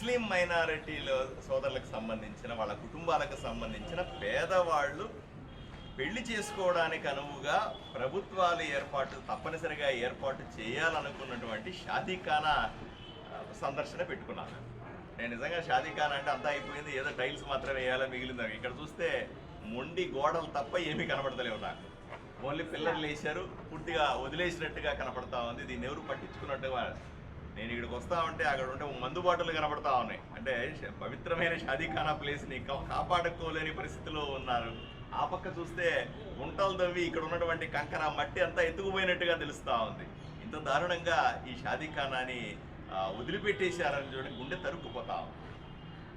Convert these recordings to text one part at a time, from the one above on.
ముస్లిం మైనారిటీలో సోదరులకు సంబంధించిన వాళ్ళ కుటుంబాలకు సంబంధించిన పేదవాళ్ళు పెళ్ళి చేసుకోవడానికి అనువుగా ప్రభుత్వాలు ఏర్పాటు తప్పనిసరిగా ఏర్పాటు చేయాలనుకున్నటువంటి షాదీఖానా సందర్శన పెట్టుకున్నాను నేను నిజంగా షాదీఖానా అంటే అంతా అయిపోయింది ఏదో టైల్స్ మాత్రమే వేయాలో మిగిలింది ఇక్కడ చూస్తే మొండి గోడలు తప్ప ఏమీ కనబడతలేవు నాకు. ఓన్లీ పిల్లర్లు వేశారు పూర్తిగా వదిలేసినట్టుగా కనపడతా ఉంది. దీన్ని ఎవరు పట్టించుకున్నట్టుగా నేను ఇక్కడికి వస్తా ఉంటే అక్కడ ఉంటే మందు బాటలు కనబడతా ఉన్నాయి. అంటే పవిత్రమైన షాదీఖానా ప్లేస్ని కాపాడుకోలేని పరిస్థితిలో ఉన్నారు. ఆ పక్క చూస్తే గుంటలు తవ్వి ఇక్కడ ఉన్నటువంటి కంకర మట్టి అంతా ఎత్తుకుపోయినట్టుగా తెలుస్తూ ఉంది. ఇంత దారుణంగా ఈ షాదీఖానాని వదిలిపెట్టేశారని చూడండి గుండె తరుక్కుపోతా ఉంది.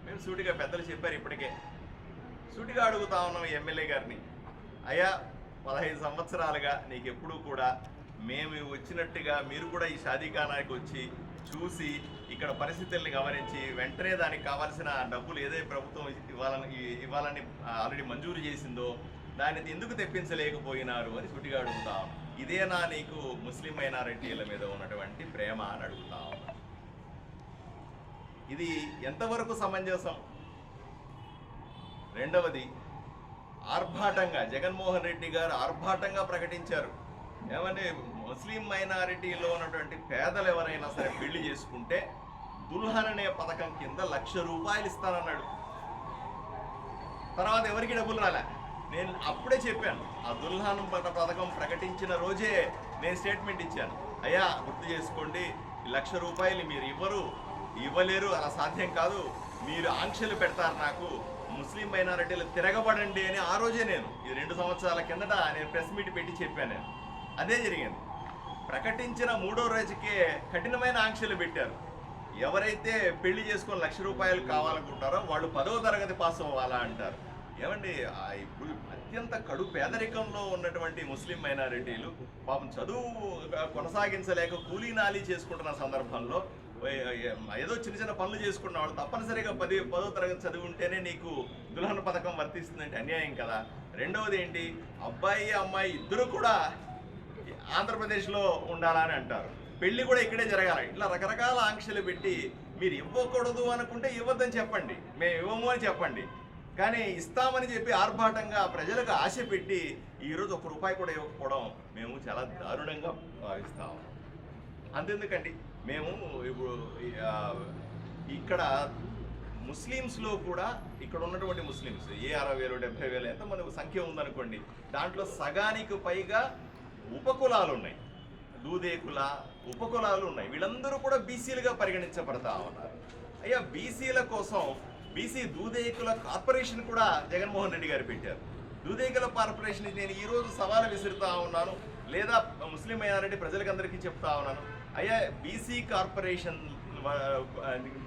మేము సూటిగా పెద్దలు చెప్పారు ఇప్పటికే. సూటిగా అడుగుతా ఉన్నాం ఎమ్మెల్యే గారిని. అయ్యా పదహైదు సంవత్సరాలుగా నీకు ఎప్పుడూ కూడా మేము వచ్చినట్టుగా మీరు కూడా ఈ షాదీఖానాకి వచ్చి చూసి ఇక్కడ పరిస్థితుల్ని గమనించి వెంటనే దానికి కావాల్సిన డబ్బులు ఏదైతే ప్రభుత్వం ఇవ్వాలని ఇవ్వాలని ఆల్రెడీ మంజూరు చేసిందో దాన్ని ఎందుకు తెప్పించలేకపోయినారు అని సుటిగా అడుగుతా ఇదే ఇదేనా నీకు ముస్లిం మైనారిటీల మీద ఉన్నటువంటి ప్రేమ అని అడుగుతా. ఇది ఎంతవరకు సమంజసం? రెండవది ఆర్భాటంగా జగన్మోహన్ రెడ్డి గారు ఆర్భాటంగా ప్రకటించారు. ఏమంటే ముస్లిం మైనారిటీలో ఉన్నటువంటి పేదలు ఎవరైనా సరే పెళ్ళి చేసుకుంటే దుల్హన్ అనే పథకం కింద లక్ష రూపాయలు ఇస్తానన్నాడు. తర్వాత ఎవరికి డబ్బులు రాలే? నేను అప్పుడే చెప్పాను ఆ దుల్హన్ పథ- పథకం ప్రకటించిన రోజే నేను స్టేట్మెంట్ ఇచ్చాను. అయ్యా గుర్తు చేసుకోండి లక్ష రూపాయలు మీరు ఇవ్వరు ఇవ్వలేరు అలా సాధ్యం కాదు. మీరు ఆంక్షలు పెడతారు నాకు ముస్లిం మైనారిటీలు తిరగబడండి అని ఆ రోజే నేను ఇది రెండు సంవత్సరాల కిందట నేను ప్రెస్ మీట్ పెట్టి చెప్పాను నేను. అదే జరిగింది. ప్రకటించిన మూడో రోజుకే కఠినమైన ఆంక్షలు పెట్టారు. ఎవరైతే పెళ్ళి చేసుకొని లక్ష రూపాయలు కావాలనుకుంటారో వాళ్ళు పదవ తరగతి పాస్ అవ్వాలా అంటారు. ఏమండి ఇప్పుడు అత్యంత కడు పేదరికంలో ఉన్నటువంటి ముస్లిం మైనారిటీలు పాపం చదువు కొనసాగించలేక కూలీ నాలీ చేసుకుంటున్న సందర్భంలో ఏదో చిన్న చిన్న పనులు చేసుకున్న వాళ్ళు తప్పనిసరిగా పది పదో తరగతి చదివి ఉంటేనే నీకు దుల్హన్ పథకం వర్తిస్తుందంటే అన్యాయం కదా. రెండవది ఏంటి? అబ్బాయి అమ్మాయి ఇద్దరు కూడా ఆంధ్రప్రదేశ్లో ఉండాలని అంటారు. పెళ్ళి కూడా ఇక్కడే జరగాలి. ఇట్లా రకరకాల ఆంక్షలు పెట్టి మీరు ఇవ్వకూడదు అనుకుంటే ఇవ్వద్దని చెప్పండి. మేము ఇవ్వము అని చెప్పండి. కానీ ఇస్తామని చెప్పి ఆర్భాటంగా ప్రజలకు ఆశ పెట్టి ఈరోజు ఒక రూపాయి కూడా ఇవ్వకపోవడం మేము చాలా దారుణంగా భావిస్తాము అంతెందుకండి. మేము ఇప్పుడు ఇక్కడ ముస్లిమ్స్లో కూడా ఇక్కడ ఉన్నటువంటి ముస్లిమ్స్ ఏ అరవై వేలు డెబ్బై వేలు ఎంతమంది సంఖ్య ఉందనుకోండి దాంట్లో సగానికి పైగా ఉపకులాలు ఉన్నాయి దూదేకుల ఉపకులాలు ఉన్నాయి వీళ్ళందరూ కూడా బీసీలుగా పరిగణించబడతా ఉన్నారు. అయ్యా బీసీల కోసం బీసీ దూదేకుల కార్పొరేషన్ కూడా జగన్మోహన్ రెడ్డి గారు పెట్టారు. దూదేకుల కార్పొరేషన్ నేను ఈరోజు సవాలు విసురుతా ఉన్నాను లేదా ముస్లిం మైనారిటీ ప్రజలకందరికీ చెప్తా ఉన్నాను. అయ్యా బీసీ కార్పొరేషన్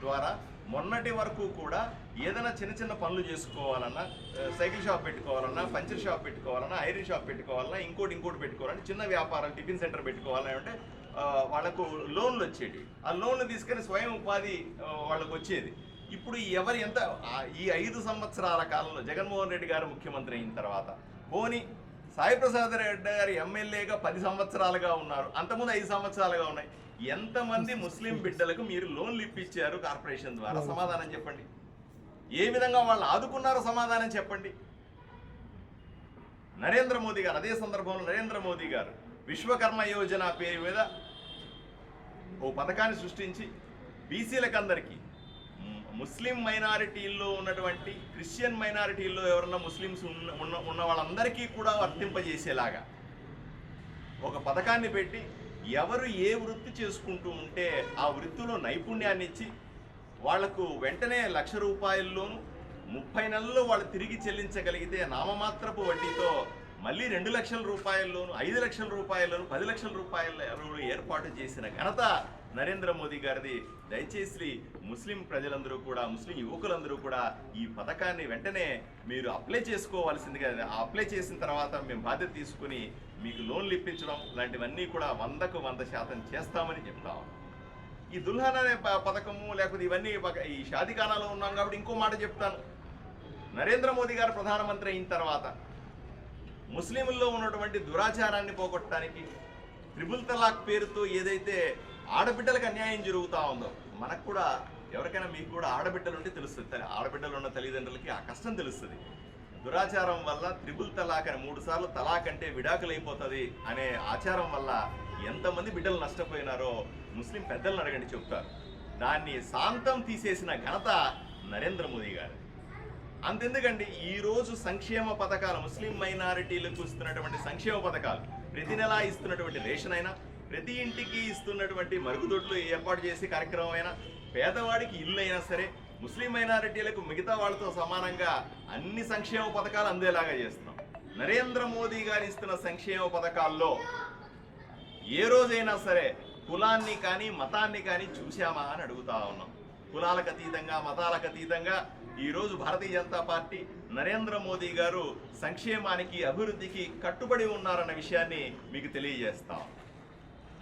ద్వారా మొన్నటి వరకు కూడా ఏదైనా చిన్న చిన్న పనులు చేసుకోవాలన్నా సైకిల్ షాప్ పెట్టుకోవాలన్నా పంచర్ షాప్ పెట్టుకోవాలన్నా ఐరన్ షాప్ పెట్టుకోవాలన్నా ఇంకోటి ఇంకోటి పెట్టుకోవాలన్నా చిన్న వ్యాపారం టిఫిన్ సెంటర్ పెట్టుకోవాలని అంటే వాళ్ళకు లోన్లు వచ్చేవి ఆ లోన్లు తీసుకొని స్వయం ఉపాధి వాళ్ళకు వచ్చేది. ఇప్పుడు ఎవరు ఎంత ఈ ఐదు సంవత్సరాల కాలంలో జగన్మోహన్ రెడ్డి గారు ముఖ్యమంత్రి అయిన తర్వాత పోని సాయి ప్రసాద్ రెడ్డి గారు ఎమ్మెల్యేగా పది సంవత్సరాలుగా ఉన్నారు. అంతకుముందు ఐదు సంవత్సరాలుగా ఉన్నాయి. ఎంతమంది ముస్లిం బిడ్డలకు మీరు లోన్లు ఇప్పించారు కార్పొరేషన్ ద్వారా? సమాధానం చెప్పండి. ఏ విధంగా వాళ్ళని ఆదుకున్నారో సమాధానం చెప్పండి. నరేంద్ర మోదీ గారు అదే సందర్భంలో నరేంద్ర మోదీ గారు విశ్వకర్మ యోజన పేరు మీద ఓ పథకాన్ని సృష్టించి బీసీలకందరికీ మ్, ముస్లిం మైనారిటీల్లో ఉన్నటువంటి క్రిస్టియన్ మైనారిటీల్లో ఎవరన్నా ముస్లిమ్స్ ఉన్న ఉన్న ఉన్న వాళ్ళందరికీ కూడా వర్తింపజేసేలాగా ఒక పథకాన్ని పెట్టి ఎవరు ఏ వృత్తి చేసుకుంటూ ఉంటే ఆ వృత్తిలో నైపుణ్యాన్ని ఇచ్చి వాళ్ళకు వెంటనే లక్ష రూపాయల్లోనూ ముప్పై నెలల్లో వాళ్ళు తిరిగి చెల్లించగలిగితే నామమాత్రపు వడ్డీతో మళ్ళీ రెండు లక్షల రూపాయల్లోను ఐదు లక్షల రూపాయల్లోను పది లక్షల రూపాయల ఏర్పాటు చేసిన ఘనత నరేంద్ర మోదీ గారిది. దయచేసి ముస్లిం ప్రజలందరూ కూడా ముస్లిం యువకులందరూ కూడా ఈ పథకాన్ని వెంటనే మీరు అప్లై చేసుకోవాల్సిందిగా ఆ అప్లై చేసిన తర్వాత మేము బాధ్యత తీసుకుని మీకు లోన్లు ఇప్పించడం లాంటివన్నీ కూడా వందకు వంద శాతం చేస్తామని చెప్తాం ఈ దుల్హన్ అనే ప- పథకము లేకపోతే ఇవన్నీ ఈ షాదిఖానాలో ఉన్నాం కాబట్టి ఇంకో మాట చెప్తాను. నరేంద్ర మోదీ గారు ప్రధానమంత్రి అయిన తర్వాత ముస్లింల్లో ఉన్నటువంటి దురాచారాన్ని పోగొట్టడానికి త్రిబుల్ తలాక్ పేరుతో ఏదైతే ఆడబిడ్డలకు అన్యాయం జరుగుతూ ఉందో మనకు కూడా ఎవరికైనా మీకు కూడా ఆడబిడ్డలు ఉంటే తెలుస్తుంది. తల్లి- ఆడబిడ్డలు ఉన్న తల్లిదండ్రులకి ఆ కష్టం తెలుస్తుంది. దురాచారం వల్ల త్రిపుల్ తలాక్ అని మూడు సార్లు తలాక్ అంటే విడాకులైపోతుంది అనే ఆచారం వల్ల ఎంతమంది బిడ్డలు నష్టపోయినారో ముస్లిం పెద్దలను అడగండి చెప్తారు. దాన్ని శాంతం తీసేసిన ఘనత నరేంద్ర మోదీ గారు అంతెందుకండి ఈరోజు సంక్షేమ పథకాలు ముస్లిం మైనారిటీలకు ఇస్తున్నటువంటి సంక్షేమ పథకాలు ప్రతి నెలా ఇస్తున్నటువంటి రేషన్ అయినా ప్రతి ఇంటికి ఇస్తున్నటువంటి మరుగుదొడ్లు ఏర్పాటు చేసే కార్యక్రమం అయినా పేదవాడికి ఇల్లు అయినా సరే ముస్లిం మైనారిటీలకు మిగతా వాళ్ళతో సమానంగా అన్ని సంక్షేమ పథకాలు అందేలాగా చేస్తున్నాం. నరేంద్ర మోదీ గారు ఇస్తున్న సంక్షేమ పథకాల్లో ఏ రోజైనా సరే కులాన్ని కానీ మతాన్ని కానీ చూశామా అని అడుగుతా ఉన్నాం. కులాలకు అతీతంగా మతాలకు అతీతంగా ఈరోజు భారతీయ జనతా పార్టీ నరేంద్ర మోదీ గారు సంక్షేమానికి అభివృద్ధికి కట్టుబడి ఉన్నారన్న విషయాన్ని మీకు తెలియజేస్తాం.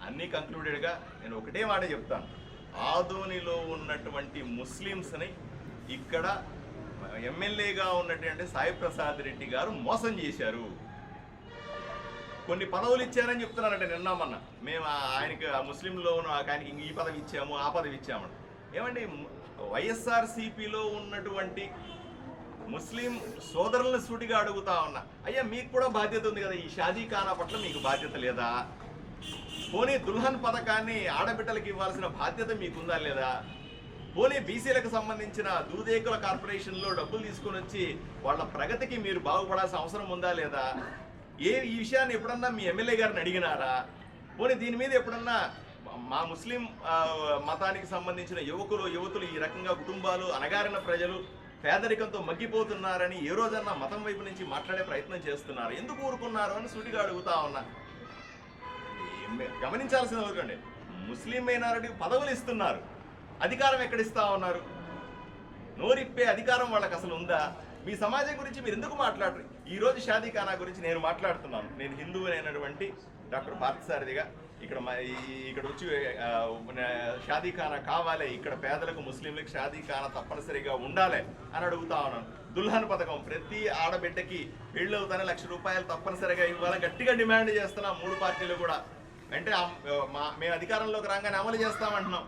అన్నీ కంక్లూడెడ్గా నేను ఒకటే మాట చెప్తాను. ఆదోనిలో ఉన్నటువంటి ముస్లిమ్స్ని ఇక్కడ ఎమ్మెల్యేగా ఉన్నటువంటి సాయి ప్రసాద్ రెడ్డి గారు మోసం చేశారు. కొన్ని పదవులు ఇచ్చారని చెప్తున్నారంటే నిన్నామన్న మేము ఆయనకి ఆ ముస్లింలో ఆయనకి ఈ పదవి ఇచ్చాము ఆ పదవి ఇచ్చాము. ఏమండి వైఎస్ఆర్సీపీలో ఉన్నటువంటి ముస్లిం సోదరులను సూటిగా అడుగుతా ఉన్నా. అయ్యా మీకు కూడా బాధ్యత ఉంది కదా ఈ షాదీ ఖానా పట్ల మీకు బాధ్యత లేదా? పోనీ దుల్హన్ పథకాన్ని ఆడబిడ్డలకు ఇవ్వాల్సిన బాధ్యత మీకుందా లేదా? పోనీ బీసీలకు సంబంధించిన దూదేకుల కార్పొరేషన్లో డబ్బులు తీసుకొని వచ్చి వాళ్ళ ప్రగతికి మీరు బాగుపడాల్సిన అవసరం ఉందా లేదా? ఏ ఈ విషయాన్ని ఎప్పుడన్నా మీ ఎమ్మెల్యే గారిని అడిగినారా? పోనీ దీని మీద ఎప్పుడన్నా మా ముస్లిం మతానికి సంబంధించిన యువకులు యువతులు ఈ రకంగా కుటుంబాలు అనగారిన ప్రజలు పేదరికంతో మగ్గిపోతున్నారని ఏ రోజన్నా మతం వైపు నుంచి మాట్లాడే ప్రయత్నం చేస్తున్నారు. ఎందుకు ఊరుకున్నారు అని సుడిగా అడుగుతా ఉన్నా. గమనించాల్సిన గమనించాల్సింది ముస్లిం మైనారిటీ పదవులు ఇస్తున్నారు. అధికారం ఎక్కడ ఇస్తా ఉన్నారు? నోరిప్పే అధికారం వాళ్ళకి అసలు ఉందా? మీ సమాజం గురించి మీరు ఎందుకు మాట్లాడరు? ఈ రోజు షాదీ ఖానా గురించి నేను మాట్లాడుతున్నాను. నేను హిందువునైనటువంటి డాక్టర్ పార్థసారథిగా ఇక్కడ ఇక్కడ వచ్చి ఆ, షాదీ ఖానా కావాలి ఇక్కడ పేదలకు ముస్లింలకు షాదీ ఖానా తప్పనిసరిగా ఉండాలి అని అడుగుతా ఉన్నాను. దుల్హన్ పథకం ప్రతి ఆడబిడ్డకి పెళ్ళి అవుతానే లక్ష రూపాయలు తప్పనిసరిగా ఇవ్వాలని గట్టిగా డిమాండ్ చేస్తున్నాం మూడు పార్టీలు కూడా. అంటే మా మేము అధికారంలోకి రాగానే అమలు చేస్తామంటున్నాం.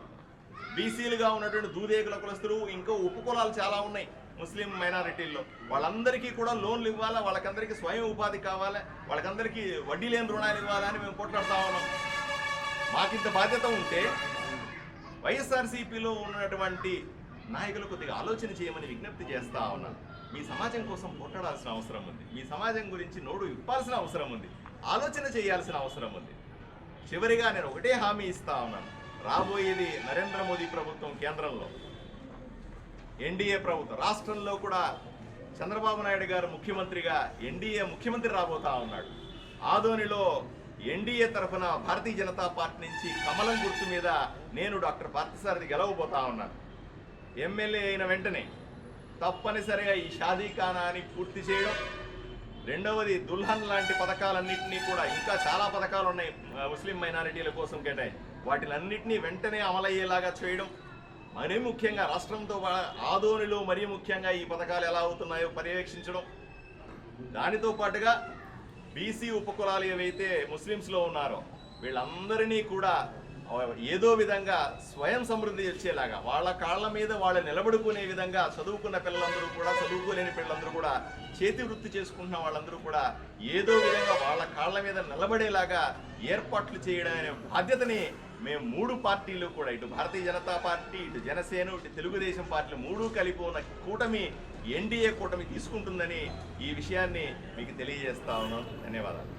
బీసీలుగా ఉన్నటువంటి దూదేకుల కులస్తులు ఇంకా ఉప కులాలు చాలా ఉన్నాయి. ముస్లిం మైనారిటీల్లో. వాళ్ళందరికీ కూడా లోన్లు ఇవ్వాలా? వాళ్ళకందరికీ స్వయం ఉపాధి కావాలా? వాళ్ళకందరికీ వడ్డీ లేని రుణాలు ఇవ్వాలా అని మేము కొట్లాడుతా ఉన్నాం. మాకింత బాధ్యత ఉంటే వైఎస్ఆర్సీపీలో ఉన్నటువంటి నాయకులు కొద్దిగా ఆలోచన చేయమని విజ్ఞప్తి చేస్తా ఉన్నాను మీ సమాజం కోసం కొట్టడాల్సిన అవసరం ఉంది. మీ సమాజం గురించి నోడు ఇప్పాల్సిన అవసరం ఉంది. ఆలోచన చేయాల్సిన అవసరం ఉంది. చివరిగా నేను ఒకటే హామీ ఇస్తా ఉన్నాను. రాబోయేది నరేంద్ర మోదీ ప్రభుత్వం కేంద్రంలో. ఎన్డీఏ ప్రభుత్వం. రాష్ట్రంలో కూడా చంద్రబాబు నాయుడు గారు ముఖ్యమంత్రిగా ఎన్డీఏ ముఖ్యమంత్రి రాబోతా ఉన్నాడు. ఆదోనిలో ఎన్డీఏ తరఫున భారతీయ జనతా పార్టీ నుంచి కమలం గుర్తు మీద నేను డాక్టర్ పార్థసారథి గెలవబోతా ఉన్నాను. ఎమ్మెల్యే అయిన వెంటనే తప్పనిసరిగా ఈ షాదీ ఖానాని పూర్తి చేయడం రెండవది దుల్హన్ లాంటి పథకాలన్నింటినీ కూడా ఇంకా చాలా పథకాలు ఉన్నాయి ముస్లిం మైనారిటీల కోసం కేటాయి. వాటిలన్నింటినీ వెంటనే అమలయ్యేలాగా చేయడం మరీ ముఖ్యంగా రాష్ట్రంతో ఆదోనిలో మరీ ముఖ్యంగా ఈ పథకాలు ఎలా అవుతున్నాయో పర్యవేక్షించడం. దానితో పాటుగా బీసీ ఉపకులాలు ఏవైతే ముస్లిమ్స్లో ఉన్నారో వీళ్ళందరినీ కూడా ఏదో విధంగా స్వయం సమృద్ధి వచ్చేలాగా వాళ్ళ కాళ్ళ మీద వాళ్ళు నిలబడుకునే విధంగా చదువుకున్న పిల్లలందరూ కూడా చదువుకోలేని పిల్లలందరూ కూడా చేతి వృత్తి చేసుకుంటున్న వాళ్ళందరూ కూడా ఏదో విధంగా వాళ్ళ కాళ్ళ మీద నిలబడేలాగా ఏర్పాట్లు చేయడం అనే బాధ్యతని మేము మూడు పార్టీలు కూడా ఇటు భారతీయ జనతా పార్టీ ఇటు జనసేన ఇటు తెలుగుదేశం పార్టీలు మూడు కలిపి ఉన్న కూటమి ఎన్డీఏ కూటమి తీసుకుంటుందని ఈ విషయాన్ని మీకు తెలియజేస్తా ఉన్నాం. ధన్యవాదాలు.